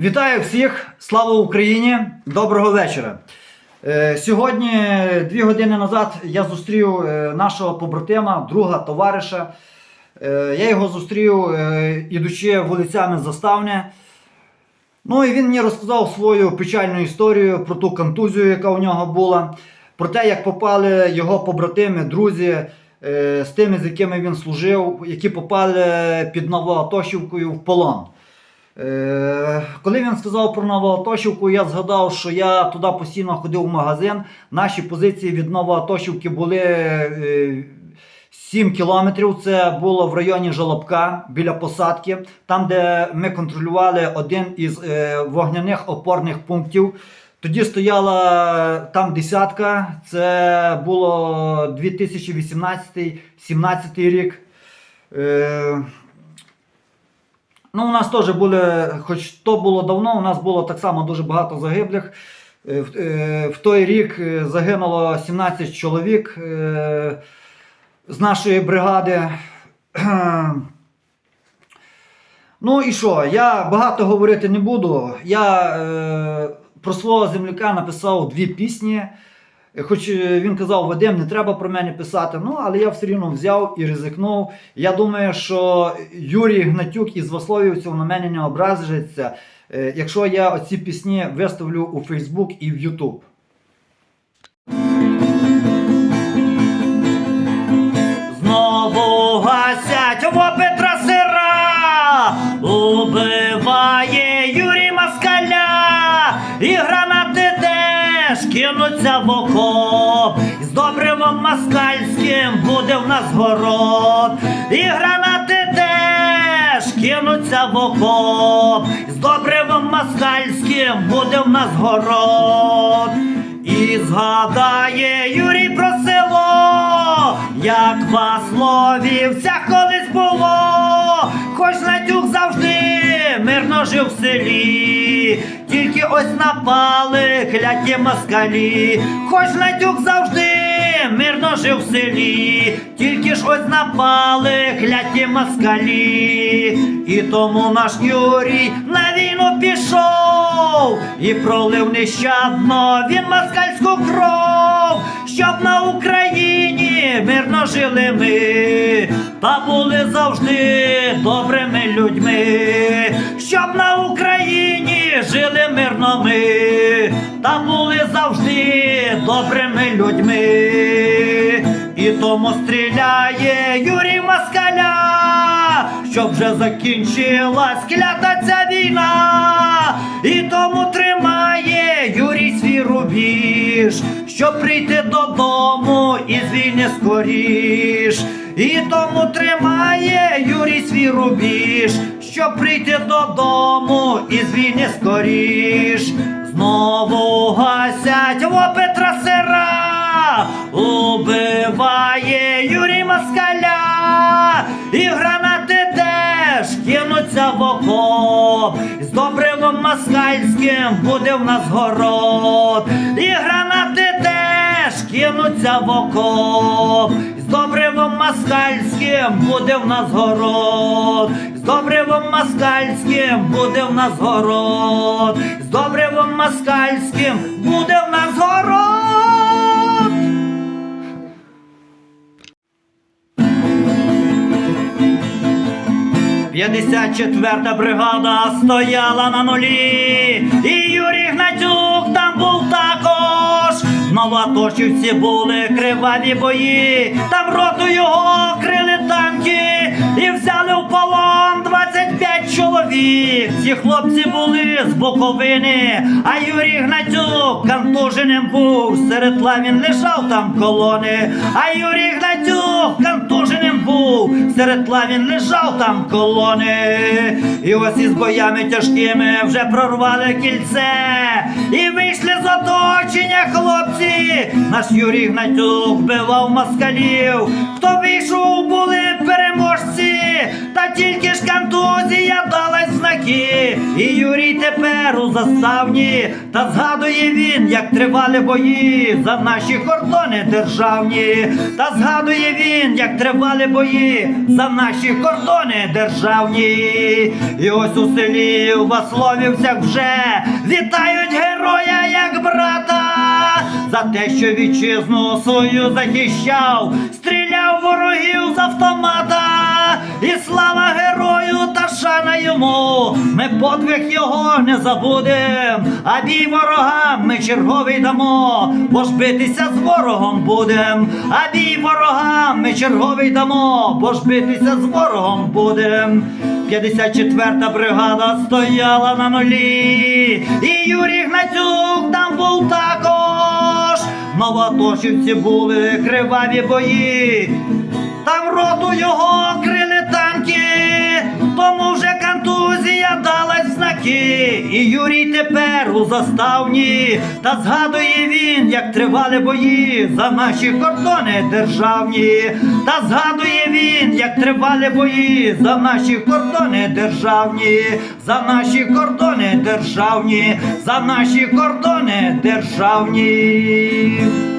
Вітаю всіх! Слава Україні! Доброго вечора! Е, Сьогодні, дві години назад, я зустрів е, нашого побратима, друга товариша. Е, Я його зустрів, ідучи вулицями Заставне. Ну і він мені розказав свою печальну історію про ту контузію, яка у нього була, про те, як попали його побратими, друзі, з тими, з якими він служив, які попали під Новоатошівкою в полон. Е, Коли він сказав про Новоатошівку, я згадав, що я туди постійно ходив в магазин. Наші позиції від Новоатошівки були е, 7 кілометрів. Це було в районі Жолобка біля посадки, там, де ми контролювали один із е, вогняних опорних пунктів. Тоді стояла там десятка, це було 2018-17 рік. Ну, у нас теж були, хоч то було давно, у нас було так само дуже багато загиблих. Е, В, е, в той рік е, загинуло 17 чоловік з нашої бригади. Ну і що? Я багато говорити не буду. Я про свого земляка написав дві пісні. Е, Хоч е, він казав, Вадим, не треба про мене писати, ну але я все рівно взяв і ризикнув. Я думаю, що Юрій Гнатюк із Васловівців на мене не образиться, е, якщо я оці пісні виставлю у Фейсбук і в Ютуб. Знову кинуться в окоп. З добривом москальським буде в нас город, і гранати теж кинуться в окоп. З добривом москальським буде в нас город. І згадає Юрій про село, як Васловівця колись було, хоч Надюк завжди мирно жив в селі, тільки ось напали кляті москалі, хоч Надюк завжди мирно жив в селі, тільки ж ось напали кляті москалі, і тому наш Юрій на війну пішов і пролив нещадно. Він москальську кров, щоб на Україні мирно жили ми, та були завжди добрими людьми, щоб на Україні жили мирно ми, та були завжди добрими людьми, і тому стріляє Юрій Москаля, щоб вже закінчилась клята ця війна, і тому тримає Юрій свій рубіж, щоб прийти додому із війни скоріш. І тому тримає Юрій свій рубіж, щоб прийти додому із війни скоріш. Знову гасять вопи трасера, убиває Юрій Москаля, і гранати теж кинуться в окоп. З добривом москальським буде в нас город, і гранати теж кинуться в окоп. Москальським буде в нас город, з добривом москальським буде в нас город, з добривом москальським буде в нас город. 54-та бригада стояла на нулі, і Юрій Гнатюк там був також. Новотошівці були криваві бої, там роту його крили чоловік. Ці хлопці були з Буковини, а Юрій Гнатюк контуженим був. Серед лавін лежав там колони, а Юрій Гнатюк контуженим був. Серед лавін лежав там колони. І ось із боями тяжкими вже прорвали кільце. І вийшли з оточення хлопці. Наш Юрій Гнатюк вбивав москалів. Хто вийшов, були переможці, тільки ж контузія далась знаки. І Юрій тепер у заставні, та згадує він, як тривали бої за наші кордони державні, та згадує він, як тривали бої за наші кордони державні. І ось у селі у Васловівцях вже вітають героя як брата за те, що вітчизну свою захищав, стріляв ворогів з автомата, йому. Ми подвиг його не забудем, а бій ворогам ми черговий дамо, бо ж битися з ворогом будем, а бій ворогам ми черговий дамо, бо ж битися з ворогом будем. 54-та бригада стояла на нулі, і Юрій Гнатюк там був також. Новотошівці були криваві бої, там роту його крили танки, тому вже контузія далась знаки. І Юрій тепер у заставні, та згадує він, як тривали бої за наші кордони державні, та згадує він, як тривали бої за наші кордони державні, за наші кордони державні, за наші кордони державні.